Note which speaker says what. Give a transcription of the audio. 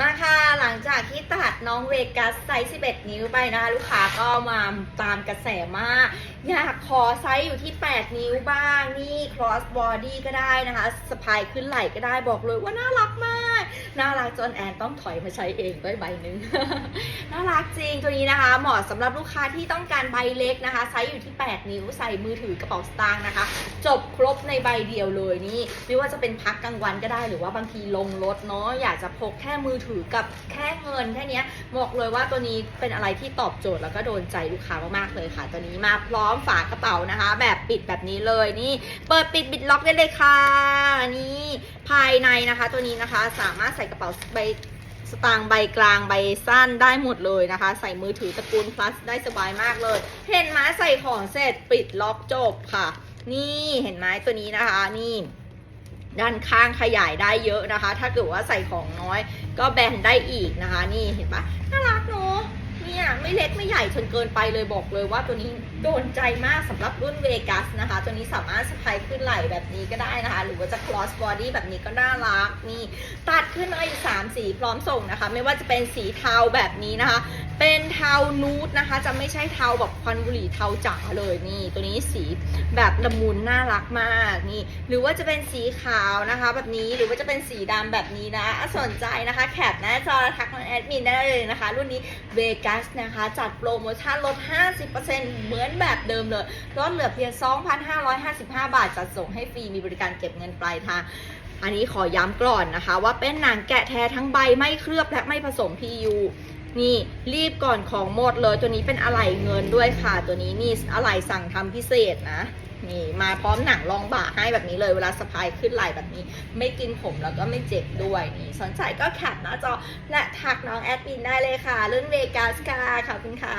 Speaker 1: มาค่ะ หลังจากที่ตัดน้องเวกัสไซส์ 11 นิ้วไปนะคะลูกค้าก็มาตามกระแสมาก อยากขอไซส์อยู่ที่ 8 นิ้วบ้าง นี่ cross body ก็ได้นะคะสะพายขึ้นไหล่ก็ได้บอกเลยว่าน่ารักมาก น่ารักจนแอนต้องถอยมาใช้เองด้วยใบหนึ่งน่ารักจริงตัวนี้นะคะ เหมาะสำหรับลูกค้าที่ต้องการใบเล็กนะคะ ไซส์อยู่ที่ 8 นิ้วใส่มือถือกระเป๋าสตางค์นะคะ จบครบในใบเดียวเลยนี่ไม่ว่าจะเป็นพักกลางวันก็ได้หรือว่าบางทีลงรถเนาะอยากจะพกแค่มือถือกับแค่เงินแค่นี้บอกเลยว่าตัวนี้เป็นอะไรที่ตอบโจทย์แล้วก็โดนใจลูกค้ามากๆเลยค่ะ ตัวนี้มาพร้อมฝากระเป๋านะคะ แบบปิดแบบนี้เลยนี่ เปิดปิดบิดล็อกได้เลยค่ะนี่ภายในนะคะ ตัวนี้นะคะสามารถใส่กระเป๋าใบสตางค์ใบกลางใบสั้นได้หมดเลยนะคะ ใส่มือถือตระกูล plus ได้สบายมากเลย เห็นไหมใส่ของเสร็จปิดล็อกจบค่ะ นี่เห็นไหมตัวนี้นะคะ นี่ ด้านข้างขยายได้เยอะนะคะ ถ้าเกิดว่าใส่ของน้อย ก็แบนได้อีกนะคะ นี่เห็นปะน่ารักเนาะเนี่ยไม่เล็กไม่ใหญ่จนเกินไปเลยบอกเลยว่าตัวนี้โดนใจมากสำหรับรุ่นเวกัสนะคะ ตัวนี้สามารถสะพายขึ้นไหล่แบบนี้ก็ได้นะคะ หรือว่าจะ cross body แบบนี้ก็น่ารักนี่ตัดขึ้นมาอีก3สีพร้อมส่งนะคะ ไม่ว่าจะเป็นสีเทาแบบนี้นะคะ เป็นเทานูดนะคะ จะไม่ใช่เทาแบบควันบุหรี่เทาจ๋าเลยนี่ ตัวนี้สีแบบละมุนน่ารักมากนี่ หรือว่าจะเป็นสีขาวนะคะ แบบนี้หรือว่าจะเป็นสีดำแบบนี้นะอะสนใจนะคะแคปหน้าจอทักมาแอดมินได้เลยนะคะ รุ่นนี้เวกัสนะคะ จัดโปรโมชั่นลด 50%เหมือนแบบเดิมเลยลดเหลือเพียง 2,555 บาทจัดส่งให้ฟรีมีบริการเก็บเงินปลายทางอันนี้ขอย้ำก่อนนะคะ ว่าเป็นหนังแกะแท้ทั้งใบไม่เคลือบและไม่ผสม PU นี่รีบก่อนของหมดเลยตัวนี้เป็นอะไหล่เงินด้วยค่ะ ตัวนี้นี่อะไหล่สั่งทำพิเศษนะนี่มาพร้อมหนังรองบ่าให้แบบนี้เลยเวลาสะพายขึ้นไหล่แบบนี้ ไม่กินผมแล้วก็ไม่เจ็บด้วยนี่สนใจก็แคปหน้าจอและทักน้องแอดมินได้เลยค่ะเรื่องเวกัสค่ะขอบคุณค่ะ